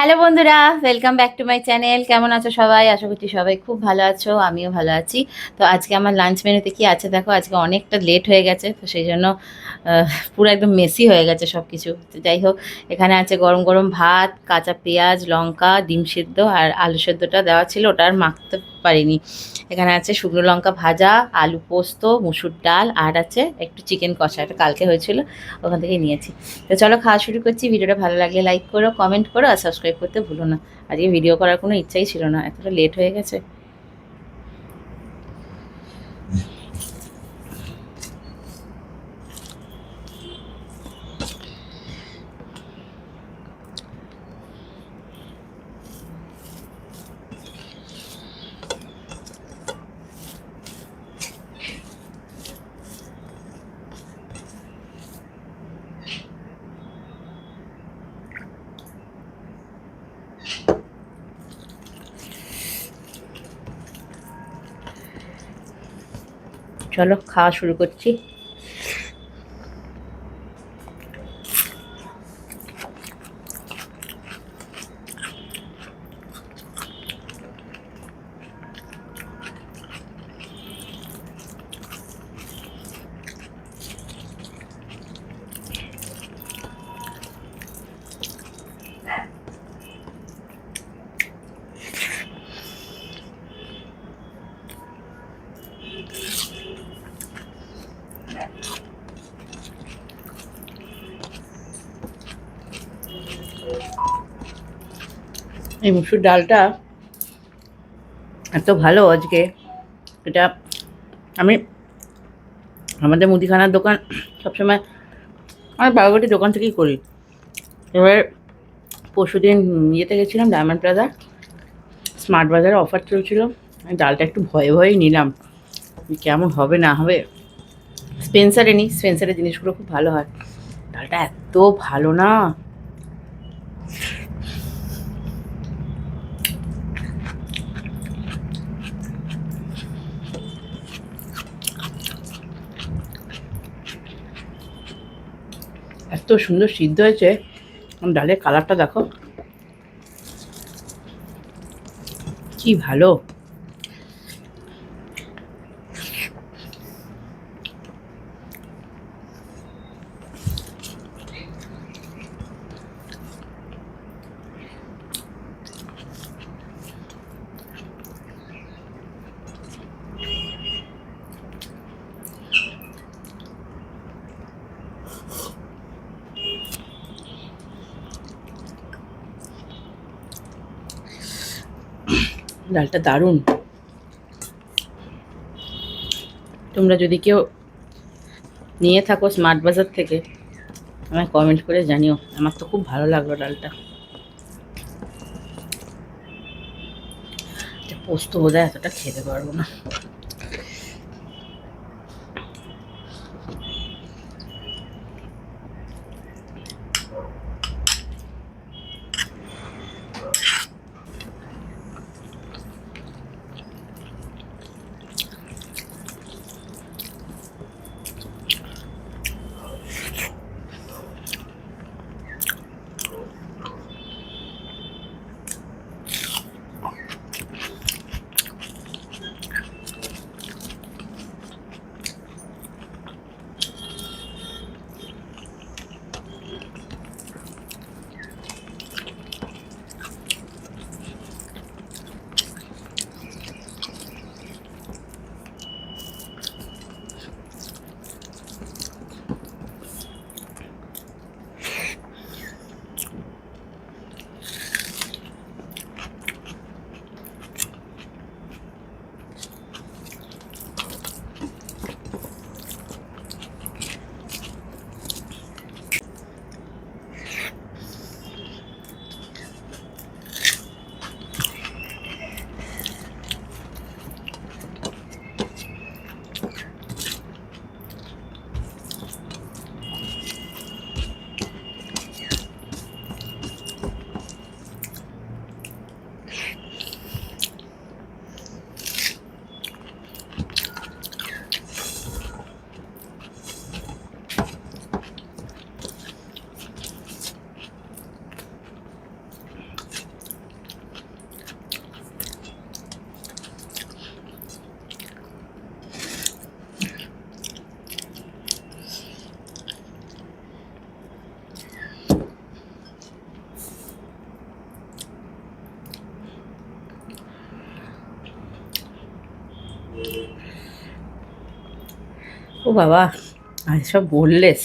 Hello বন্ধুরা welcome back to my channel কেমন আছো সবাই? আশা করছি সবাই খুব ভালো আছো, আমিও ভালো আছি। তো আজকে আমার লাঞ্চ মেনুতে কি আছে? দেখো, আজকে অনেকটা লেট হয়ে গেছে, তো সেই জন্য পুরো একদম মেসি হয়ে গেছে সব কিছু তো যাই হোক, এখানে আছে গরম গরম ভাত, কাঁচা পেঁয়াজ, লঙ্কা, ডিম সেদ্ধ আর আলু সেদ্ধটা দেওয়া ছিল। ওটা আর মাখতে পারিনি। এখানে আছে শুকনো লঙ্কা ভাজা, আলু পোস্ত, মুসুর ডাল, আর আছে একটু চিকেন কষা, এটা কালকে হয়েছিল, ওখান থেকে নিয়েছি। তো চলো খাওয়া শুরু করছি, ভিডিওটা ভালো লাগলে লাইক করো কমেন্ট করো, আর সাবস্ক্রাইব করতে ভুলো না। আজকে ভিডিও করার কোনো ইচ্ছাই ছিল না, এতটা লেট হয়ে গেছে। চলো খাওয়া শুরু করছি। এই মুসুর ডালটা এত ভালো আজকে। এটা আমি আমাদের মুদিখানার দোকান সবসময় আমার বাবাগটি দোকান থেকেই করি। এবার পরশু দিন ইয়েতে গেছিলাম ডায়মন্ড প্লাজা স্মার্ট বাজারে অফার চলছিল। আমি ডালটা একটু ভয়ে ভয়েই নিলাম। কেমন হবে, না হবে। স্পেন্সারে নিই স্পেন্সারের জিনিসগুলো খুব ভালো হয়। ডালটা এত ভালো না। এত সুন্দর সিদ্ধ হয়েছে। ডালের কালারটা দেখো। কি ভালো। ডালটা দারুণ। তোমরা যদি কেউ নিয়ে থাকো স্মার্ট বাজার থেকে, আমায় কমেন্ট করে জানিও। আমার তো খুব ভালো লাগল ডালটা। এটা পোস্ত বোধহয় এতটা খেতে পারব না। ও বাবা আর সব বললেস।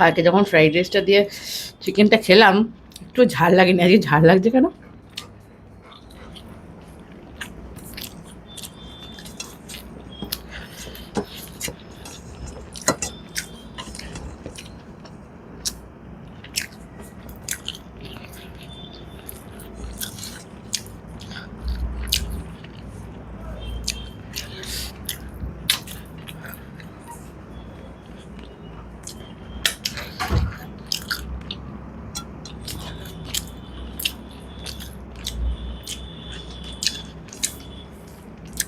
কালকে যখন ফ্রাইড রাইসটা দিয়ে চিকেনটা খেলাম একটু ঝাল লাগেনি আজকে ঝাল লাগছে কেন?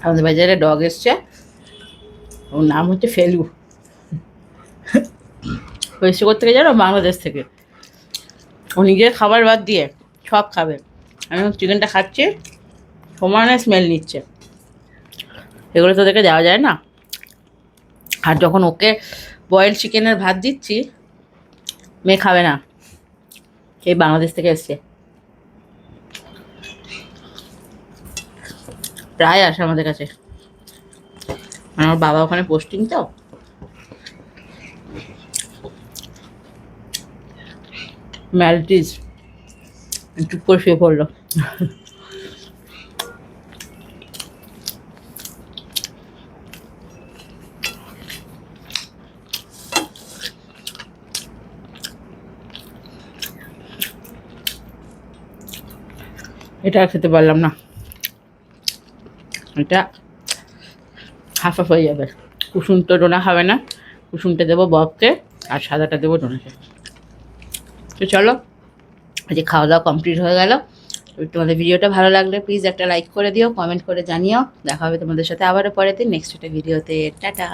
আমাদের বাজারে ডগ এসছে। ওর নাম হচ্ছে ফেলু। ও এসে করতে জানো? বাংলাদেশ থেকে। ও নিজের খাবার বাদ দিয়ে সব খাবে। আমি চিকেনটা খাচ্ছি, সমানে স্মেল নিচ্ছে। এগুলো তো দেখে দেওয়া যায় না। আর যখন ওকে বয়েল চিকেনের ভাত দিচ্ছি, মেয়ে খাবে না। এই বাংলাদেশ থেকে এসছে। প্রায় আসে আমাদের কাছে। আমার বাবা ওখানে পোস্টিং তো। ম্যালটিস চুপ করে শুয়ে পড়ল। এটা খেতে পারলাম না। এটা হাফ হাফ হয়ে যাবে। কুসুম তো ডোনা খাবে না। কুসুমটা দেবো ববকে আর সাদাটা দেবো ডোনাকে। তো চলো যে খাওয়া দাওয়া কমপ্লিট হয়ে গেল। তোমাদের ভিডিওটা ভালো লাগলে প্লিজ একটা লাইক করে দিও কমেন্ট করে জানিও। দেখা হবে তোমাদের সাথে আবারও পরেতে নেক্সট একটা ভিডিওতে। টাটা!